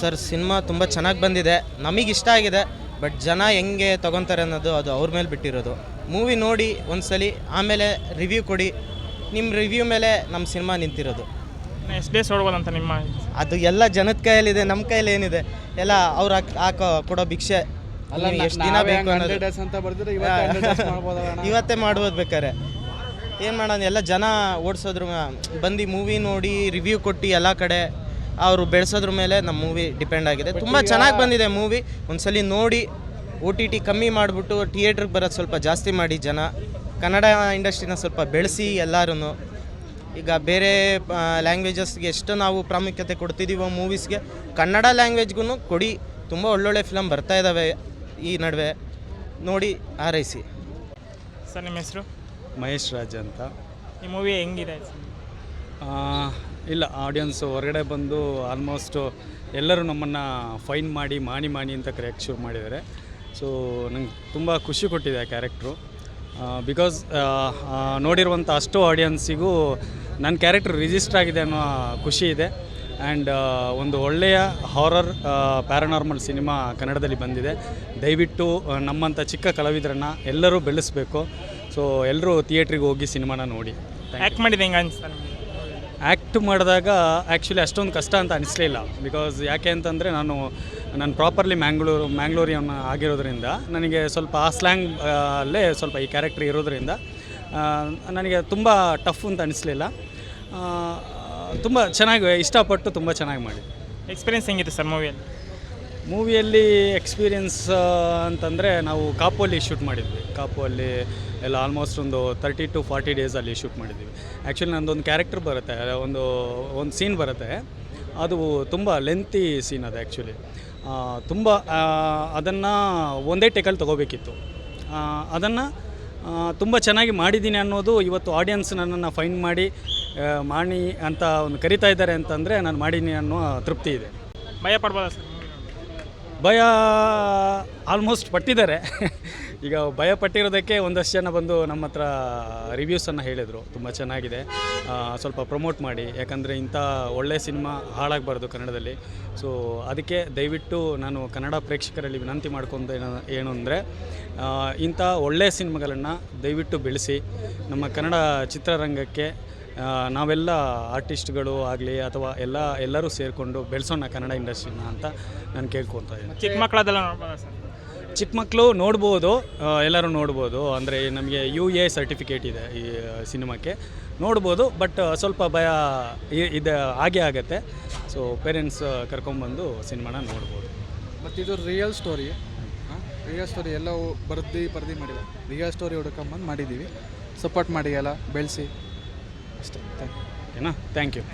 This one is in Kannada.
ಸರ್ ಸಿನಿಮಾ ತುಂಬ ಚೆನ್ನಾಗಿ ಬಂದಿದೆ. ನಮಗೆ ಇಷ್ಟ ಆಗಿದೆ ಬಟ್ ಜನ ಹೆಂಗೆ ತಗೊತಾರೆ ಅನ್ನೋದು ಅದು ಅವ್ರ ಮೇಲೆ ಬಿಟ್ಟಿರೋದು. ಮೂವಿ ನೋಡಿ ಒಂದ್ಸಲಿ ಆಮೇಲೆ ರಿವ್ಯೂ ಕೊಡಿ. ನಿಮ್ಮ ರಿವ್ಯೂ ಮೇಲೆ ನಮ್ಮ ಸಿನಿಮಾ ನಿಂತಿರೋದು. ಎಷ್ಟು ಡೇಸ್ ನೋಡ್ಬೋದಂತ ನಿಮ್ಮ ಅದು ಎಲ್ಲ ಜನದ ಕೈಯಲ್ಲಿದೆ ನಮ್ಮ ಕೈಯಲ್ಲಿ ಏನಿದೆ. ಎಲ್ಲ ಅವ್ರು ಹಾಕ್ ಹಾಕೋ ಕೊಡೋ ಭಿಕ್ಷೆ. ಎಷ್ಟು ದಿನ ಬೇಕು ಅನ್ನೋದು. ಅಂತ ಇವತ್ತೇ ಮಾಡ್ಬೋದು ಬೇಕಾರೆ ಏನು ಮಾಡೋಣ ಎಲ್ಲ ಜನ ಓಡಿಸೋದ್ರು ಬಂದು ಮೂವಿ ನೋಡಿ ರಿವ್ಯೂ ಕೊಟ್ಟು ಎಲ್ಲ ಕಡೆ. ಅವರು ಬೆಳೆಸೋದ್ರ ಮೇಲೆ ನಮ್ಮ ಮೂವಿ ಡಿಪೆಂಡ್ ಆಗಿದೆ. ತುಂಬ ಚೆನ್ನಾಗಿ ಬಂದಿದೆ ಮೂವಿ ಒಂದ್ಸಲಿ ನೋಡಿ ಒ ಟಿ ಟಿ ಕಮ್ಮಿ ಮಾಡಿಬಿಟ್ಟು ಥಿಯೇಟ್ರಿಗೆ ಬರೋದು ಸ್ವಲ್ಪ ಜಾಸ್ತಿ ಮಾಡಿ ಜನ. ಕನ್ನಡ ಇಂಡಸ್ಟ್ರಿನ ಸ್ವಲ್ಪ ಬೆಳೆಸಿ ಎಲ್ಲರೂ ಈಗ ಬೇರೆ ಲ್ಯಾಂಗ್ವೇಜಸ್ಗೆ ಎಷ್ಟು ನಾವು ಪ್ರಾಮುಖ್ಯತೆ ಕೊಡ್ತಿದ್ದೀವೋ ಮೂವೀಸ್ಗೆ ಕನ್ನಡ ಲ್ಯಾಂಗ್ವೇಜ್ಗೂ ಕೊಡಿ. ತುಂಬ ಒಳ್ಳೊಳ್ಳೆ ಫಿಲಮ್ ಬರ್ತಾ ಇದ್ದಾವೆ ಈ ನಡುವೆ. ನೋಡಿ ಆರೈಸಿ ಸರ್ ನಿಮ್ಮ ಹೆಸರು? ಮಹೇಶ್ ರಾಜ್ ಅಂತ. ಈ ಮೂವಿ ಹೆಂಗಿದೆ ಆ, ಇಲ್ಲ ಆಡಿಯನ್ಸ್ ಹೊರಗಡೆ ಬಂದು ಆಲ್ಮೋಸ್ಟು ಎಲ್ಲರೂ ನಮ್ಮನ್ನು ಫೈನ್ ಮಾಡಿ ಮಾಣಿ ಮಾಣಿ ಅಂತ ಕರೆಯಕ್ಕೆ ಶುರು ಮಾಡಿದ್ದಾರೆ. ಸೊ ನಂಗೆ ತುಂಬ ಖುಷಿ ಕೊಟ್ಟಿದೆ ಆ ಕ್ಯಾರೆಕ್ಟ್ರು ಬಿಕಾಸ್ ನೋಡಿರುವಂಥ ಅಷ್ಟು ಆಡಿಯನ್ಸಿಗೂ ನನ್ನ ಕ್ಯಾರೆಕ್ಟ್ರ್ ರಿಜಿಸ್ಟರ್ ಆಗಿದೆ ಅನ್ನೋ ಖುಷಿ ಇದೆ. ಆ್ಯಂಡ್ ಒಂದು ಒಳ್ಳೆಯ ಹಾರರ್ ಪ್ಯಾರಾನಾರ್ಮಲ್ ಸಿನಿಮಾ ಕನ್ನಡದಲ್ಲಿ ಬಂದಿದೆ. ದಯವಿಟ್ಟು ನಮ್ಮಂಥ ಚಿಕ್ಕ ಕಲಾವಿದರನ್ನು ಎಲ್ಲರೂ ಬೆಳೆಸಬೇಕು. ಸೊ ಎಲ್ಲರೂ ಥಿಯೇಟ್ರಿಗೆ ಹೋಗಿ ಸಿನಿಮಾನ ನೋಡಿ. ಆ್ಯಕ್ಟ್ ಮಾಡಿದೆ ಹೆಂಗೆ ಅನಿಸ್ತಾ ನಿಮಗೆ? ಆ್ಯಕ್ಟ್ ಮಾಡಿದಾಗ ಆ್ಯಕ್ಚುಲಿ ಅಷ್ಟೊಂದು ಕಷ್ಟ ಅಂತ ಅನಿಸ್ಲಿಲ್ಲ. ಬಿಕಾಸ್ ಯಾಕೆ ಅಂತಂದರೆ ನಾನು ನಾನು ಪ್ರಾಪರ್ಲಿ ಮ್ಯಾಂಗ್ಳೂರು ಮ್ಯಾಂಗ್ಳೂರಿಯನ್ ಆಗಿರೋದ್ರಿಂದ, ನನಗೆ ಸ್ವಲ್ಪ ಆ ಸ್ಲ್ಯಾಂಗ್ ಅಲ್ಲೇ ಸ್ವಲ್ಪ ಈ ಕ್ಯಾರೆಕ್ಟರ್ ಇರೋದ್ರಿಂದ ನನಗೆ ತುಂಬ ಟಫ್ ಅಂತ ಅನಿಸ್ಲಿಲ್ಲ. ತುಂಬ ಚೆನ್ನಾಗಿ, ಇಷ್ಟಪಟ್ಟು ತುಂಬ ಚೆನ್ನಾಗಿ ಮಾಡಿ ಎಕ್ಸ್ಪೀರಿಯನ್ಸ್ ಹೆಂಗಿತ್ತು ಸರ್ ಮೂವಿಯಲ್ಲಿ ಮೂವಿಯಲ್ಲಿ ಎಕ್ಸ್ಪೀರಿಯನ್ಸ್ ಅಂತಂದರೆ ನಾವು ಕಾಪುವಲ್ಲಿ ಶೂಟ್ ಮಾಡಿದ್ವಿ. ಕಾಪುವಲ್ಲಿ ಎಲ್ಲ ಆಲ್ಮೋಸ್ಟ್ ಒಂದು ತರ್ಟಿ ಟು ಫಾರ್ಟಿ ಡೇಸಲ್ಲಿ ಶೂಟ್ ಮಾಡಿದ್ವಿ. ಆ್ಯಕ್ಚುಲಿ ನಂದೊಂದು ಕ್ಯಾರೆಕ್ಟರ್ ಬರುತ್ತೆ, ಒಂದು ಒಂದು ಸೀನ್ ಬರುತ್ತೆ. ಅದು ತುಂಬ ಲೆಂತಿ ಸೀನ್ ಅದು ಆ್ಯಕ್ಚುಲಿ ತುಂಬ ಅದನ್ನು ಒಂದೇ ಟೇಕಲ್ಲಿ ತೊಗೋಬೇಕಿತ್ತು. ಅದನ್ನು ತುಂಬ ಚೆನ್ನಾಗಿ ಮಾಡಿದ್ದೀನಿ ಅನ್ನೋದು ಇವತ್ತು ಆಡಿಯನ್ಸ್ ನನ್ನನ್ನು ಫೈನ್ ಮಾಡಿ ಮಾಡಿ ಅಂತ ಒಂದು ಕರಿತಾ ಇದ್ದಾರೆ ಅಂತಂದರೆ ನಾನು ಮಾಡೀನಿ ಅನ್ನೋ ತೃಪ್ತಿ ಇದೆ. ಭಯ ಪಡ್ಬೋದಾ ಸರ್. ಭಯ ಆಲ್ಮೋಸ್ಟ್ ಪಟ್ಟಿದ್ದಾರೆ. ಈಗ ಭಯ ಪಟ್ಟಿರೋದಕ್ಕೆ ಒಂದಷ್ಟು ಜನ ಬಂದು ನಮ್ಮ ಹತ್ರ ರಿವ್ಯೂಸನ್ನು ಹೇಳಿದರು. ತುಂಬ ಚೆನ್ನಾಗಿದೆ. ಸ್ವಲ್ಪ ಪ್ರಮೋಟ್ ಮಾಡಿ. ಯಾಕಂದರೆ ಇಂಥ ಒಳ್ಳೆಯ ಸಿನಿಮಾ ಹಾಳಾಗಬಾರ್ದು ಕನ್ನಡದಲ್ಲಿ. ಸೊ ಅದಕ್ಕೆ ದಯವಿಟ್ಟು ನಾನು ಕನ್ನಡ ಪ್ರೇಕ್ಷಕರಲ್ಲಿ ವಿನಂತಿ ಮಾಡ್ಕೊಂಡು ಏನು ಏನು ಅಂದರೆ ಇಂಥ ಒಳ್ಳೆಯ ಸಿನಿಮಾಗಳನ್ನು ದಯವಿಟ್ಟು ಬೆಳೆಸಿ. ನಮ್ಮ ಕನ್ನಡ ಚಿತ್ರರಂಗಕ್ಕೆ ನಾವೆಲ್ಲ ಆರ್ಟಿಸ್ಟ್ಗಳು ಆಗಲಿ ಅಥವಾ ಎಲ್ಲ ಎಲ್ಲರೂ ಸೇರಿಕೊಂಡು ಬೆಳೆಸೋಣ ಕನ್ನಡ ಇಂಡಸ್ಟ್ರಿನ ಅಂತ ನಾನು ಕೇಳ್ಕೊತಾ ಇದ್ದೀನಿ. ಚಿಕ್ಕ ಮಕ್ಕಳದೆಲ್ಲ ನೋಡ್ಬೋದಾ ಸರ್? ಚಿಕ್ಕ ಮಕ್ಕಳು ನೋಡ್ಬೋದು ಎಲ್ಲರೂ ನೋಡ್ಬೋದು. ಅಂದರೆ ನಮಗೆ ಯು ಎ ಸರ್ಟಿಫಿಕೇಟ್ ಇದೆ ಈ ಸಿನಿಮಾಕ್ಕೆ. ನೋಡ್ಬೋದು ಬಟ್ ಸ್ವಲ್ಪ ಭಯ ಇದು ಇದೆ ಹಾಗೇ ಆಗುತ್ತೆ. ಸೊ ಪೇರೆಂಟ್ಸ್ ಕರ್ಕೊಂಬಂದು ಸಿನಿಮಾನ ನೋಡ್ಬೋದು. ಮತ್ತು ಇದು ರಿಯಲ್ ಸ್ಟೋರಿ ರಿಯಲ್ ಸ್ಟೋರಿ ಎಲ್ಲವೂ ಬರ್ದು ಬರ್ದು ಮಾಡಿಲ್ಲ. ರಿಯಲ್ ಸ್ಟೋರಿ ಹುಡ್ಕೊಂಬಂದು ಮಾಡಿದ್ದೀವಿ ಸಪೋರ್ಟ್ ಮಾಡಿ ಎಲ್ಲ ಬೆಳೆಸಿ. ಅಷ್ಟೇ. ಥ್ಯಾಂಕ್ ಯು ಓಕೆನಾ ಥ್ಯಾಂಕ್ ಯು